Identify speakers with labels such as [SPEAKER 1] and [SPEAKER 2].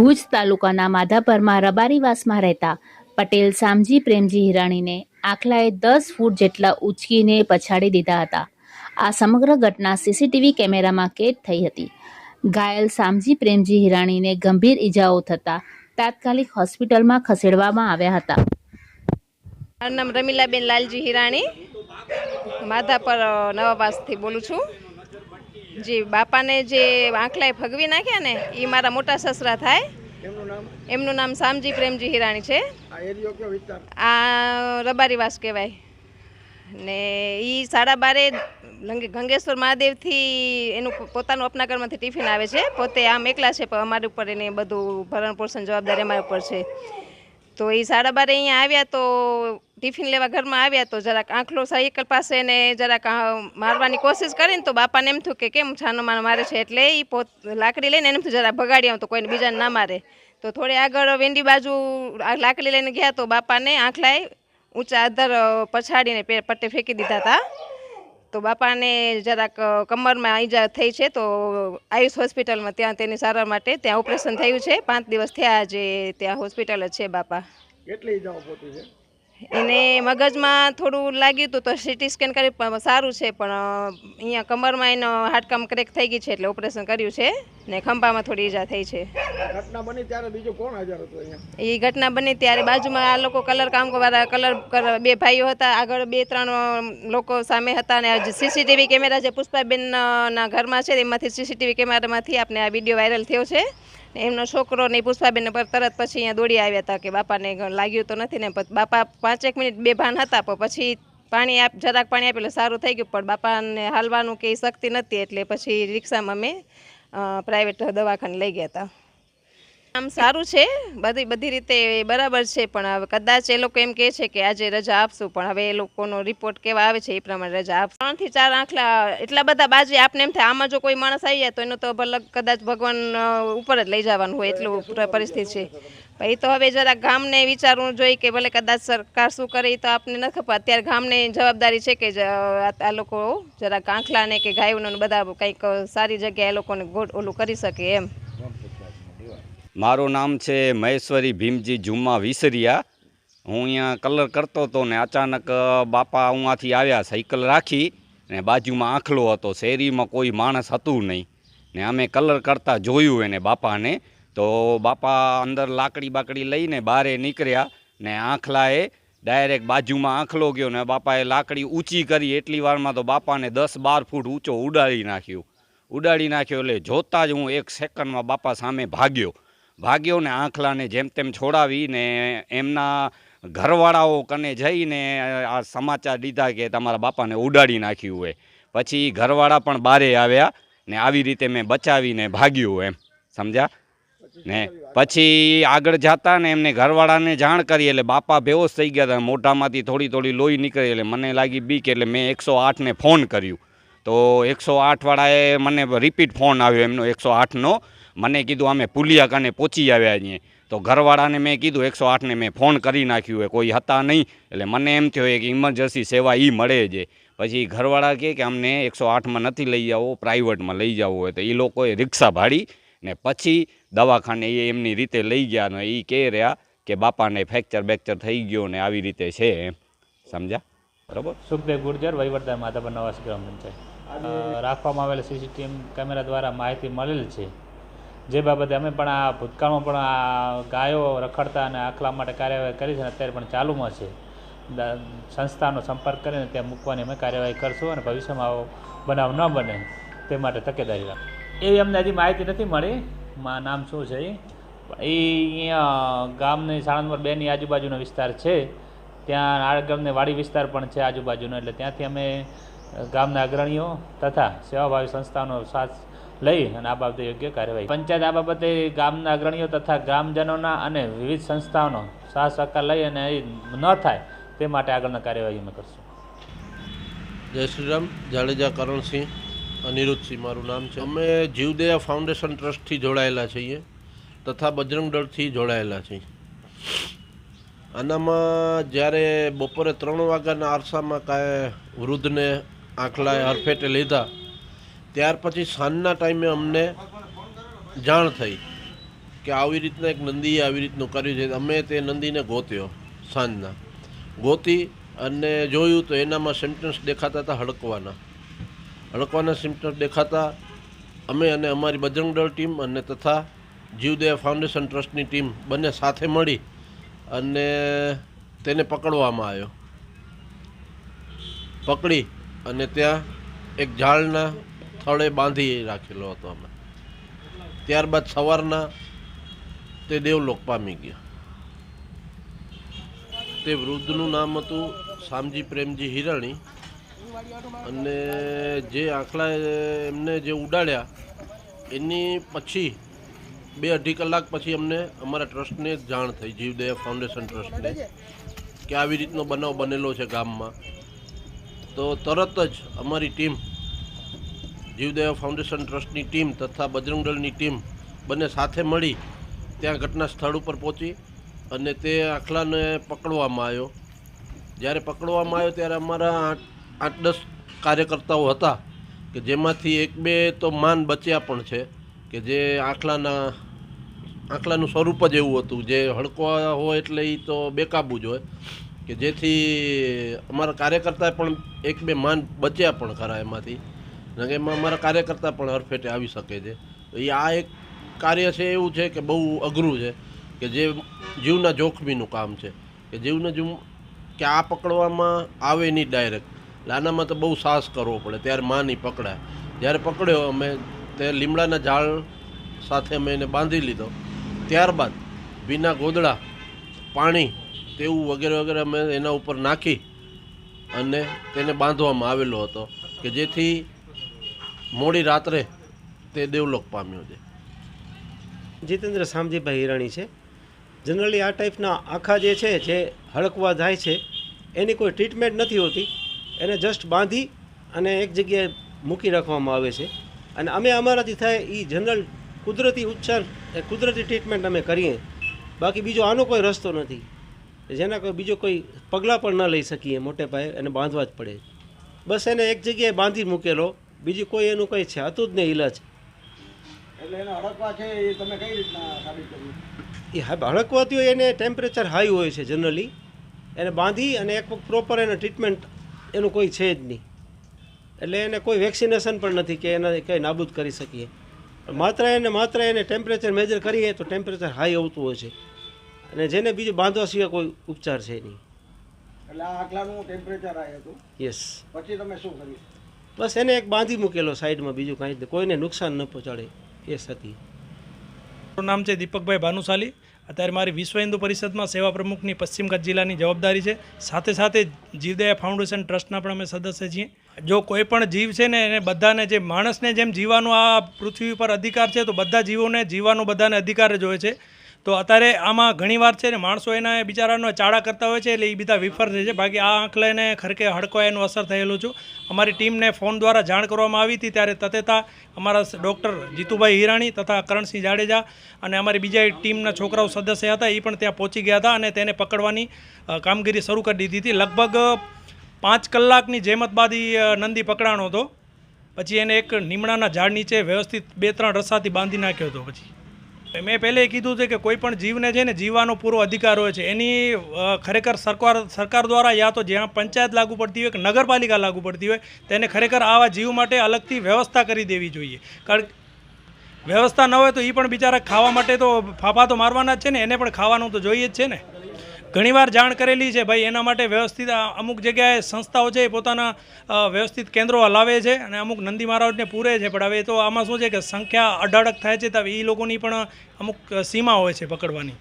[SPEAKER 1] ભુજ તાલુકાના માધાપરમાં રબારીવાસમાં રહેતા પટેલ શામજી પ્રેમજી હિરાણીને આખલાએ દસ ફૂટ જેટલા ઉંચકીને પછાડી દીધા હતા. આ સમગ્ર ઘટના સીસીટીવી કેમેરામાં કેદ થઈ હતી. ઘાયલ શામજી પ્રેમજી હિરાણીને ગંભીર ઈજાઓ થતાં તાત્કાલિક હોસ્પિટલમાં ખસેડવામાં આવ્યા હતા.
[SPEAKER 2] મારું નામ રમીલાબેન લાલજી હિરાણી. માધાપર અ, નવાબાસથી બોલું છું. જી બાપાને જે આંખલાએ ફગવી નાખ્યા ને એ મારા મોટા સસરા થાય.
[SPEAKER 3] એમનું નામ?
[SPEAKER 2] શામજી પ્રેમજી હિરાણી છે.
[SPEAKER 3] આ રબારી
[SPEAKER 2] વાસ રબારીવાસ કહેવાય. ને એ સાડા બારે ગંગેશ્વર મહાદેવથી એનું પોતાનું અપનાકરમાંથી ટિફિન આવે છે. પોતે આમ એકલા છે પણ અમારી ઉપર એને બધું ભરણ પોષણ જવાબદારી અમારી ઉપર છે. તો એ સાડા બારે અહીંયા આવ્યા તો ટિફિન લેવા ઘરમાં આવ્યા તો જરાક આંખલો સાયકલ પાસે ને જરાક મારવાની કોશિશ કરીને તો બાપાને એમ થયું કે કેમ છાનો માનો મારે છે એટલે એ પોત, લાકડી લઈને એમ થયું જરા ભગાડી આવું તો કોઈને બીજાને ના મારે. તો થોડે આગળ વેંડી બાજુ લાકડી લઈને ગયા તો બાપાને આંખલાએ ઊંચા આધાર પછાડીને પટ્ટે ફેંકી દીધા હતા તો બાપાને જરાક કમરમાં ઈજા થઈ છે તો આયુષ હોસ્પિટલમાં ત્યાં તેની સારવાર માટે ત્યાં ઓપરેશન થયું છે. પાંચ દિવસ થયા આજે ત્યાં હોસ્પિટલ જ છે બાપા.
[SPEAKER 3] કેટલી ઈજાઓ પહોંચી છે?
[SPEAKER 2] એને મગજમાં થોડું લાગ્યું હતું તો સીટી સ્કેન કરી પણ સારું છે પણ અહીંયા કમરમાં એનો હાડકામ ક્રેક થઈ ગઈ છે એટલે ઓપરેશન કર્યું છે ને ખંભામાં થોડી ઈજા થઈ છે.
[SPEAKER 3] ઘટના બની ત્યારે બીજું કોણ હાજર હતો અહીંયા?
[SPEAKER 2] એ ઘટના બની ત્યારે બાજુમાં આ લોકો કલર કામ વાળા કલર બે ભાઈઓ હતા આગળ બે ત્રણ લોકો સામે હતા અને સીસીટીવી કેમેરા જે પુષ્પાબેનના ઘરમાં છે એમાંથી સીસીટીવી કેમેરામાંથી આપણે આ વીડિયો વાયરલ થયો છે. એમનો છોકરો ને પુષ્પાબેન પર તરત પછી અહીંયા દોડી આવ્યા હતા કે બાપાને લાગ્યું તો નથી ને બાપા પાંચેક મિનિટ બે ભાન હતા, પણ પછી પાણી આપ, જરાક પાણી આપેલું સારું થઈ ગયું, પણ બાપાને હાલવાનું કે શક્તિ નથી એટલે પછી રિક્ષામાં અમે પ્રાઇવેટ દવાખાને લઈ ગયા હતા. આમ સારું છે, બધી બધી રીતે બરાબર છે, પણ હવે કદાચ એ લોકો એમ કહે છે કે આજે રજા આપશું, પણ હવે એ લોકોનો રિપોર્ટ કેવા આવે છે એ પ્રમાણે રજા આપશું. ત્રણથી ચાર આંખલા, એટલા બધા બાજે આપને એમ થાય, આમાં જો કોઈ માણસ આવી જાય તો એનું તો ભલે કદાચ ભગવાન ઉપર જ લઈ જવાનું હોય એટલું પરિસ્થિતિ છે. એ તો હવે જરા ગામને વિચારવું જોઈએ કે ભલે કદાચ સરકાર શું કરે એ તો આપને ન ખબર અત્યારે ગામને જવાબદારી છે કે આ લોકો જરાક આંખલાને કે ગાયોને બધા કંઈક સારી જગ્યાએ એ લોકોને ઓલું કરી શકે એમ.
[SPEAKER 4] મારું નામ છે મહેશ્વરી ભીમજી જુમ્મા વિસરિયા. હું અહીંયા કલર કરતો હતો ને અચાનક બાપા અહીંયાથી આવ્યા, સાયકલ રાખી ને બાજુમાં આંખલો હતો. શેરીમાં કોઈ માણસ હતું નહીં. ને અમે કલર કરતા જોયું એને બાપાને. તો બાપા અંદર લાકડી બાકડી લઈને બારે નીકળ્યા ને આંખલાએ ડાયરેક્ટ બાજુમાં આંખલો ગયો ને બાપાએ લાકડી ઊંચી કરી. એટલી વારમાં તો બાપાને દસ બાર ફૂટ ઊંચો ઉડાડી નાખ્યું. ઉડાડી નાખ્યો એટલે જોતાં જ હું એક સેકન્ડમાં બાપા સામે ભાગ્યો. ભાગ્યો ને આંખલાને જેમ તેમ છોડાવીને એમના ઘરવાળાઓ કને જઈને આ સમાચાર દીધા કે તમારા બાપાને ઉડાડી નાખ્યું હોય. પછી ઘરવાળા પણ બારે આવ્યા ને આવી રીતે મેં બચાવીને ભાગ્યું એમ. સમજ્યા? ને પછી આગળ જતા ને એમને ઘરવાળાને જાણ કરી એટલે બાપા બેહોશ થઈ ગયા હતા. મોઢામાંથી થોડી થોડી લોહી નીકળી એટલે મને લાગી બીક એટલે મેં એકસો આઠને ફોન કર્યું. તો એકસો આઠવાળાએ મને રિપીટ ફોન આવ્યો એમનો એકસો આઠનો. મને કીધું અમે પુલિયા કાને પહોંચી આવ્યા અહીંયા તો ઘરવાળાને મેં કીધું એકસો આઠને મેં ફોન કરી નાખ્યું હોય કોઈ હતા નહીં. એટલે મને એમ થયો કે ઇમરજન્સી સેવા એ મળે છે. પછી ઘરવાળા કહે કે અમને એકસો આઠમાં નથી લઈ જાવો પ્રાઇવેટમાં લઈ જવું હોય તો એ લોકોએ રિક્ષા ભાડી ને પછી દવાખાને એ એમની રીતે લઈ ગયા ને એ કહે રહ્યા કે બાપાને ફ્રેક્ચર બેક્ચર થઈ ગયો ને આવી રીતે છે. એમ. સમજ્યા? બરાબર?
[SPEAKER 5] સુખદેવ ગુર્જર વહીવટદાર માધાપર નવાસ ગ્રામ પંચાયત. રાખવામાં આવેલા સીસીટીવી કેમેરા દ્વારા માહિતી મળેલ છે. જે બાબતે અમે પણ આ ભૂતકાળમાં પણ આ ગાયો રખડતા અને આખલા માટે કાર્યવાહી કરી છે અને અત્યારે પણ ચાલુમાં છે. સંસ્થાનો સંપર્ક કરીને ત્યાં મૂકવાની અમે કાર્યવાહી કરશું અને ભવિષ્યમાં આવો બનાવ ન બને તે માટે તકેદારી રાખ એવી અમને હજી માહિતી નથી મળી. મા, નામ શું છે એ અહીંયા ગામની નંબર બેની આજુબાજુનો વિસ્તાર છે. ત્યાં આળગામને વાડી વિસ્તાર પણ છે આજુબાજુનો, એટલે ત્યાંથી અમે ગામના અગ્રણીઓ તથા સેવાભાવી સંસ્થાનો સાથ લઈ અને આ બાબતે યોગ્ય કાર્યવાહી. પંચાયત આ બાબતે ગામના અગ્રણીઓ તથા ગ્રામજનોના અને વિવિધ સંસ્થાઓનો સાહ સહકાર લઈ અને ન થાય તે માટે આગળના કાર્યવાહી અમે કરશું.
[SPEAKER 6] જય શ્રી રામ, જાડેજા કરણસિંહ, અનિરુદ્ધસિંહ મારું નામ છે. અમે જીવદયા ફાઉન્ડેશન ટ્રસ્ટથી જોડાયેલા છીએ તથા બજરંગ દળથી જોડાયેલા છીએ. આનામાં જ્યારે બપોરે ત્રણ વાગ્યાના આરસામાં કાંઈ વૃદ્ધને આંખલાએ હરફેટે લીધા ત્યાર પછી સાંજના ટાઈમે અમને જાણ થઈ કે આવી રીતના એક નંદીએ આવી રીતનું કર્યું છે. અમે તે નંદીને ગોત્યો સાંજના. ગોતી અને જોયું તો એનામાં સિમ્ટમ્સ દેખાતા હતા હડકવાના. હડકવાના સિમ્ટમ્સ દેખાતા અમે અને અમારી બજરંગ દળ ટીમ અને તથા જીવદયા ફાઉન્ડેશન ટ્રસ્ટની ટીમ બંને સાથે મળી અને તેને પકડવામાં આવ્યો. પકડી અને ત્યાં એક ઝાડના થળે બાંધી રાખેલો હતો અમે. ત્યારબાદ સવારના તે દેવલોક પામી ગયા. તે વૃદ્ધનું નામ હતું શામજી પ્રેમજી હિરાણી. અને જે આખલા એમને જે ઉડાડ્યા, એની પછી બે અઢી કલાક પછી અમને અમારા ટ્રસ્ટને જાણ થઈ, જીવદયા ફાઉન્ડેશન ટ્રસ્ટને, કે આવી રીતનો બનાવ બનેલો છે ગામમાં. તો તરત જ અમારી ટીમ જીવદયા ફાઉન્ડેશન ટ્રસ્ટની ટીમ તથા બજરંગ દળની ટીમ બંને સાથે મળી ત્યાં ઘટના સ્થળ ઉપર પહોંચી અને તે આખલાને પકડવામાં આવ્યો. જ્યારે પકડવામાં આવ્યો ત્યારે અમારા આઠ આઠ, દસ કાર્યકર્તાઓ હતા કે જેમાંથી એક બે તો માન બચ્યા પણ છે કે જે આખલાના, આખલાનું સ્વરૂપ જ એવું હતું. જે હડકવા હોય એટલે એ તો બેકાબુ જ હોય. કે જેથી અમારા કાર્યકર્તા પણ એક બે માન બચ્યા પણ ખરા એમાંથી. કે એમાં અમારા કાર્યકર્તા પણ હરફેટે આવી શકે છે. એ આ એક કાર્ય છે, એવું છે કે બહુ અઘરું છે કે જે જીવના જોખમીનું કામ છે. કે જીવને જીવ કે આ પકડવામાં આવે નહીં ડાયરેક્ટ લાનામાં તો બહુ સાહસ કરવો પડે, ત્યારે માં નહીં પકડાય. જ્યારે પકડ્યો અમે, તે લીમડાના ઝાડ સાથે અમે એને બાંધી લીધો. ત્યારબાદ ભીના ગોદડા, પાણી તેવું વગેરે વગેરે અમે એના ઉપર નાખી અને તેને બાંધવામાં આવેલો હતો. કે જેથી મોડી રાત્રે તે દેવલોક પામ્યો છે.
[SPEAKER 7] જીતેન્દ્ર શામજીભાઈ હિરાણી છે. જનરલી આ ટાઈપના આખા જે છે, જે હડકવા જાય છે, એની કોઈ ટ્રીટમેન્ટ નથી હોતી. એને જસ્ટ બાંધી અને એક જગ્યાએ મૂકી રાખવામાં આવે છે. અને અમે અમારાથી થાય એ જનરલ કુદરતી ઉપચાર કુદરતી ટ્રીટમેન્ટ અમે કરીએ. બાકી બીજો આનો કોઈ રસ્તો નથી. જેના કોઈ બીજો કોઈ પગલાં પણ ન લઈ શકીએ મોટે પાયે, એને બાંધવા જ પડે. બસ એને એક જગ્યાએ બાંધી મૂકેલો. બીજું કોઈ એનું કંઈ છે હતું જ નહીં ઇલાજ
[SPEAKER 3] એટલે એના હડકવા છે એ તમે કઈ રીતના સાબિત કર્યું?
[SPEAKER 7] એ હા હડકવાથી હોય એને ટેમ્પરેચર હાઈ હોય છે જનરલી એને બાંધી અને એક પ્રોપર એને ટ્રીટમેન્ટ એનું કોઈ છે જ નહીં. એટલે એને કોઈ વેક્સિનેશન પણ નથી કે એને કંઈ નાબૂદ કરી શકીએ. માત્ર એને માત્ર એને ટેમ્પરેચર મેજર કરીએ તો ટેમ્પરેચર હાઈ આવતું હોય છે. અને જેને બીજું બાંધવા સિવાય કોઈ ઉપચાર છે નહીં.
[SPEAKER 3] એટલે આ આખલાનું ટેમ્પરેચર આ હતું.
[SPEAKER 7] યસ
[SPEAKER 3] પછી તમે શું કર્યું?
[SPEAKER 7] બસ એને એક બાંધી મૂકેલો સાઈડમાં બીજું કાંઈ જ કોઈને નુકસાન ન પહોંચાડે એ સતી.
[SPEAKER 8] મારું નામ છે દીપકભાઈ ભાનુશાલી. અત્યારે મારી વિશ્વ હિન્દુ પરિષદમાં સેવા પ્રમુખની પશ્ચિમ કચ્છ જિલ્લાની જવાબદારી છે. સાથે સાથે જીવદયા ફાઉન્ડેશન ટ્રસ્ટના પણ અમે સદસ્ય છીએ. જો કોઈ પણ જીવ છે ને, એને બધાને જે માણસને જેમ જીવવાનો આ પૃથ્વી પર અધિકાર છે, તો બધા જીવોને જીવવાનો બધાને અધિકાર જ હોય છે. તો અત્યારે આમાં ઘણીવાર છે ને માણસો એના બિચારાનો ચાળા કરતા હોય છે એટલે એ બધા વિફર થાય છે. બાકી આ આંખલાને ખરકે હડકો એનું અસર થયેલું છું. અમારી ટીમને ફોન દ્વારા જાણ કરવામાં આવી હતી ત્યારે તતેતા અમારા ડૉક્ટર જીતુભાઈ હિરાણી તથા કરણસિંહ જાડેજા અને અમારી બીજા ટીમના છોકરાઓ સદસ્ય હતા એ પણ ત્યાં પહોંચી ગયા હતા અને તેને પકડવાની કામગીરી શરૂ કરી દીધી હતી. લગભગ પાંચ કલાકની જેમત બાદ નંદી પકડાણો હતો. પછી એને એક લીમડાના ઝાડ નીચે વ્યવસ્થિત બે ત્રણ રસ્સાથી બાંધી નાખ્યો હતો પછી. મેં પહેલે કીધું છે કે કોઈ પણ જીવને છે ને જીવવાનો પૂરો અધિકાર હોય છે. એની ખરેખર સરકાર સરકાર દ્વારા યા તો જ્યાં પંચાયત લાગુ પડતી હોય કે નગરપાલિકા લાગુ પડતી હોય, તેને ખરેખર આવા જીવ માટે અલગથી વ્યવસ્થા કરી દેવી જોઈએ. કારણ વ્યવસ્થા ન હોય તો એ પણ બિચારા ખાવા માટે તો ફાફા તો મારવાના જ છે ને, એને પણ ખાવાનું તો જોઈએ જ છે ને. ઘણીવાર જાણ કરેલી છે ભાઈ, એના માટે વ્યવસ્થિત અમુક જગ્યાએ સંસ્થાઓ છે એ પોતાના વ્યવસ્થિત કેન્દ્રો હલાવે છે અને અમુક નંદી મહારાજને પૂરે છે. પણ હવે તો આમાં શું છે કે સંખ્યા અઢળક થાય છે, તો એ લોકોની પણ અમુક સીમા હોય છે પકડવાની.